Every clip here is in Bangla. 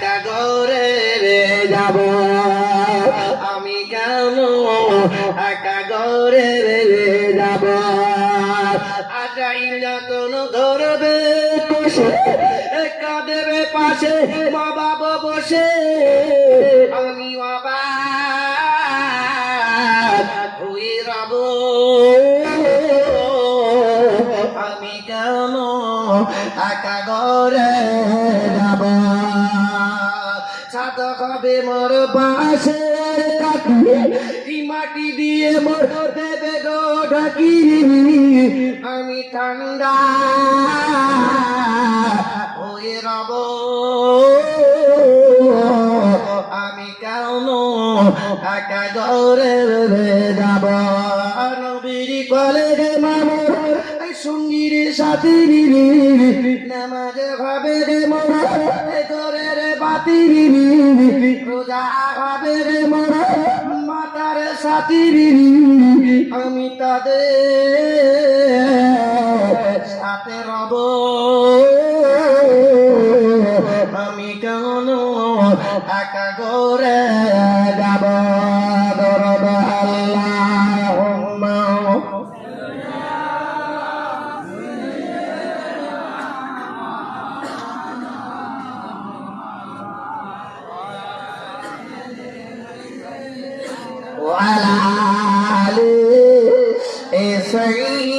একা ঘরে যাব। আমি কেন একা ঘরে যাব? আজাইল যতন ধরবে বসে কাঁদেবে পাশে, মা বাবা বসে। আমি বাবা হয়ে রব আমি কেন একা ঘরে ছাদ হবে মোর পাশে এই মাটি দিয়ে মোর দেবে গো ঢাকি। আমি ঠান্ডা হয়ে রব। আমি কেন ঢাকা ঘরে সাথী নামাজ হবে রে মোরা করে রে বাতি রোজা হবে রে মোরা, মাতার সাথী আমি তাদের সাথে রব। আমি কেন একা করে যাব? وعلى آل سيدنا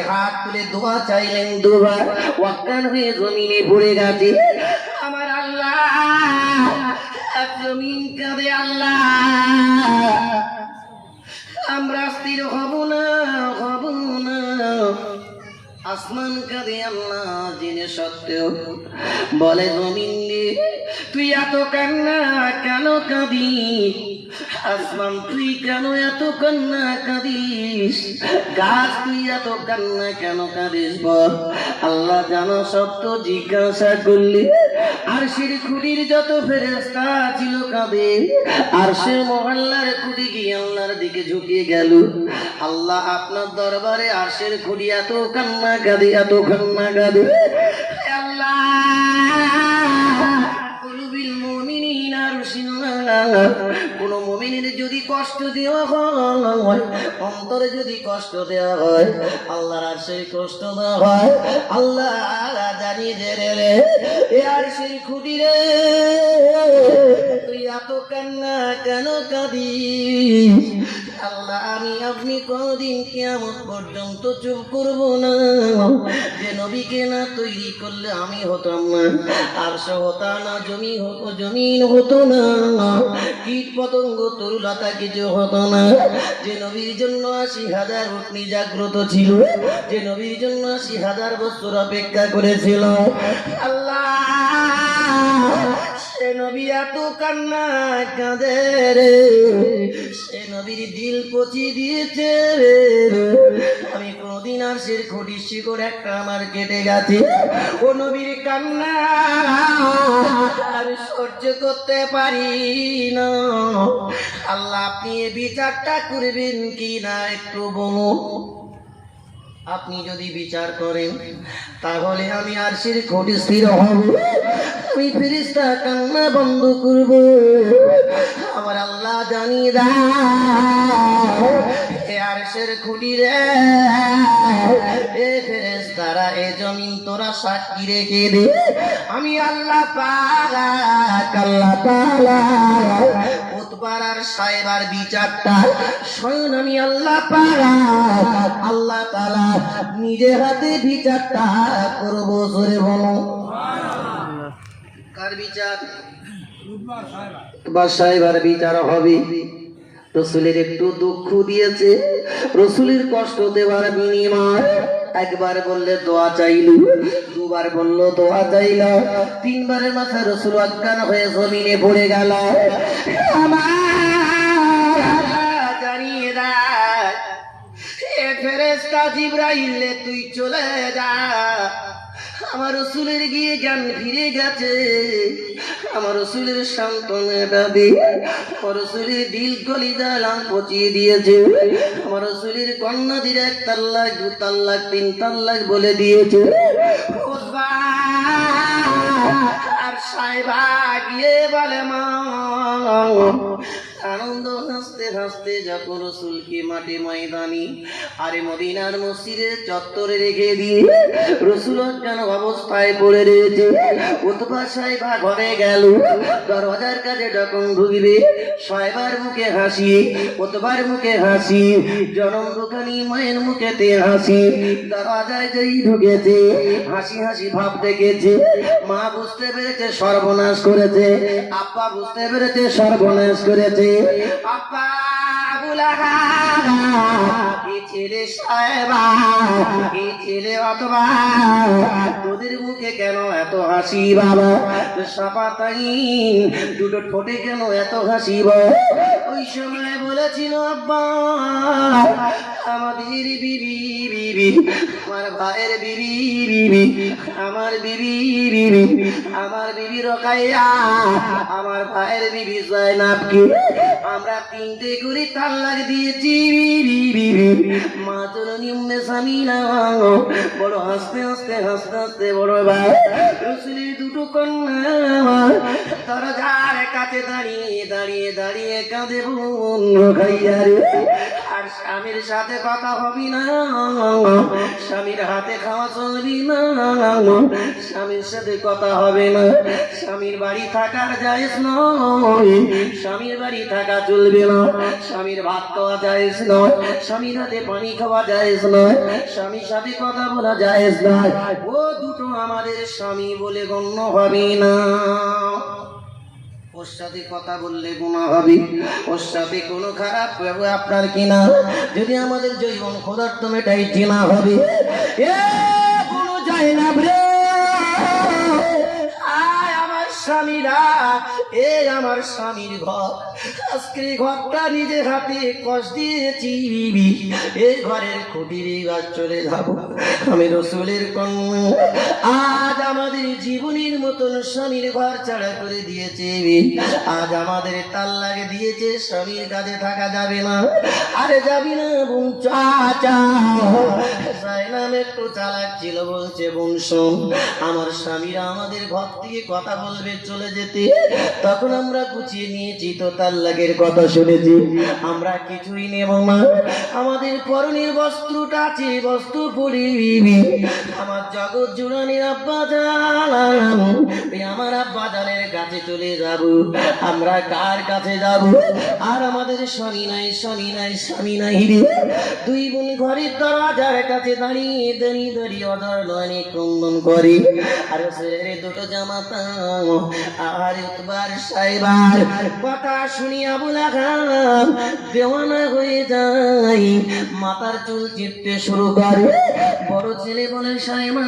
হাত তুলে দোয়া চাইলেন হয়ে জমিনে পড়ে গেছে। আমার আল্লাহ জমিন কাঁদে আল্লাহ। আমরা স্থির হব না হব না। আসমান কাঁদে আল্লাহ, জেনে সত্ত্বেও বলে জমিন তুই এত কান্না কেন কাঁদি আসমান, তুই কেন এত কান্না কাঁদিস? গাছ, তুই এত কান্না কেন কাঁদিস বল? আল্লাহ জানো সত্য জিজ্ঞাসা করলি আর সির খুঁটির যত ফেরেস্তা ছিল কাঁদে আর সে মহল্লার খুঁটি গিয়ে আল্লাহর দিকে ঝুঁকিয়ে গেল? আল্লাহ আপনার দরবারে আরশের খুঁটি এত কান্না কাঁদে, এত কান্না কাঁদে। কোন মমিনের যদি কষ্ট দেওয়া হয়, অন্তরে যদি কষ্ট দেওয়া হয়, আল্লাহর আর সেই কষ্ট দেওয়া হয়, আল্লাহ জানিয়ে দে রে রে, এ আর সেই খুঁটি রে। তুই এত কান্না কেন কাঁদি আল্লাহ আমি আপনি কোনদিন কেমন পর্যন্ত চুপ করব না। যে নবীকে না তৈরি করলে আমি হতাম না, আর সে হতা না, জমি হতো, জমিন হতো না। কীট পতঙ্গ, তরুলতা কিছু হতো না। যে নবীর জন্য আশি হাজার অগ্নি জাগ্রত ছিল, যে নবীর জন্য আশি হাজার বছর অপেক্ষা করেছিল। আল্লাহ! নবী এত কান্না কাঁদে রে। সে নবীর দিল পচি দিয়েছে রে। আমি কোনদিন আর সে খুঁটি শিকড় একটা আমার কেটে গেছে। ও নবীর কান্না আমি সহ্য করতে পারি না। আল্লাহ, আপনি এ বিচারটা করবেন কি না একটু বলুন? আপনি যদি বিচার করেন, তাহলে আমি আর সির কোটি স্থির হব। আমি ফিরিস্তা কান্না বন্ধ করব। আমার আল্লাহ জানি এ আর সের খুঁটি রে এ ফেরেস্তারা এ জমিন তোরা সাক্ষী রেখে দে। আমি আল্লাহ পালা আল্লাহ পালা উৎপাড়ার সাহেবার বিচারটা স্বয়ং আমি আল্লাহ পালা আল্লাহ তালা নিজের হাতে বিচারটা করব সরে বলো। কার বিচার? বা সাহেবার বিচার হবে। রসুলের একটু দুঃখ দিয়েছে। রসুলের কষ্ট দেওয়ার বিনিময় একবার বললে দোয়া চাইল, দুবার বলল দোয়া চাইল। তিনবারের মাথায় রসুল অজ্ঞান হয়ে জমিনে পড়ে গেল। জানিয়ে দেয়, এ ফেরেস্তা জিব্রাইলে তুই চলে যা। আমার রসুলের গিয়ে জ্ঞান ফিরে গেছে। আমার রসুলের সান্ত্বনা দাবি আমার রসুলের দিল গলি দালাম পচিয়ে দিয়েছে। আমার রসুলের কন্যা দিলে এক তাল্লাক, দু তাল্লাক, তিন তাল্লাক বলে দিয়েছে। আর সাহেবা গিয়ে বলে, মা আনন্দ হাসতে হাসতে যখন রসুলকে মাঠে ময়দানি, আরে মদিনার মসজিদের চত্বরে রেখে দিয়ে রসুল কেন অবস্থায় পড়ে রয়েছে। উৎপা সাহেবা ঘরে গেল, দরওয়াজার কাছে যখন ঢুকবে, সাহেবার মুখে হাসি উৎবার মুখে হাসি, জনম দোকানি মায়ের মুখেতে হাসি। দরওয়াজায় যেই ঢুকেছে, হাসি হাসি ভাব দেখেছে, মা বুঝতে পেরেছে সর্বনাশ করেছে, আব্বা বুঝতে পেরেছে সর্বনাশ করেছে। ছেলে সাহেবা এই ছেলে অথবা, তোদের মুখে কেন এত হাসি বাবা? সাপাতাই, দুটো ঠোঁটে কেন এত হাসি বাবা? ওই সময় বলেছিল, আব্বা, আমাদের বিবি বিবি, আমার ভাইয়ের বিবি বিবি, আমার বিবি বিবি, আমার বিবি রকাইয়া, আমার ভাইয়ের বিবি জয়নাবকে আমরা তিনটে করে তাল্লাক দিয়েছি। মা চলনি উম্মে সামিনা বড় হাসতে হাসতে হাসতে হাসতে বড় ভাই, রসুলের দুটো কন্যা। দরজার কাছে দাঁড়িয়ে দাঁড়িয়ে দাঁড়িয়ে কাঁদে বোন রকাইয়া রে। আর স্বামীর সাথে কথা হবি না। স্বামীর হাতে খাওয়া চলবি না। স্বামীর সাথে কথা হবে না। স্বামীর বাড়ি থাকার যাইস নয়। স্বামীর বাড়ি থাকা চলবে না। স্বামীর ভাত খাওয়া যাইস নয়। স্বামীর হাতে পানি খাওয়া যাইস নয়। স্বামীর সাথে কথা বলা যাইস নয়। ও দুটো আমাদের স্বামী বলে গণ্য হবে না। ওর সাথে কথা বললে গুণা হবে। ওর সাথে কোনো খারাপ আপনার কিনা? যদি আমাদের জৈবন খোদার্থ মেটাই হবে, এ কোনো যায় না স্বামীরা, এ আমার স্বামীর ঘর। আজকে ঘরটা নিজে হাতে কষ দিয়েছি। এই ঘরের খুঁটির গাছ চলে যাব। আমি রসুলের কন্যা। আজ আমাদের জীবনের মতন স্বামীর ঘর ছাড়া করে দিয়েছে। আজ আমাদের তাল লাগে দিয়েছে, স্বামীর কাছে থাকা যাবে না। আরে যাবি না বোন চাচা। একটু চালাক ছিল বলছে বোন শোন। আমার স্বামীরা আমাদের ঘর থেকে কথা বলবে চলে যেতে। তখন আমরা গুছিয়ে নিয়েছি তো তার লাগের কথা শুনেছি। আমরা কিছুই নেব না। আমাদের পরনের বস্ত্রটা আছে বস্ত্র পরিবি আমার জগৎ জুড়ানির আব্বা জান এই আমার আব্বা জানের কাছে চলে যাব। আমরা কার কাছে যাব? আর আমাদের স্বামী নাই স্বামী নাই স্বামী নাই রে। দুই বোন ঘরের দরজার কাছে দাঁড়িয়ে দাঁড়িয়ে দাঁড়িয়ে অধর নয়নে ক্রন্দন করে। আর ছেলের দুটো জামাতা আর উতবার সাইবার কথা শুনিয়া বলা খাম দেওয়ানা হয়ে যায়। মাথার চুল চিপতে শুরু করে। বড় ছেলে বলে, সাইমা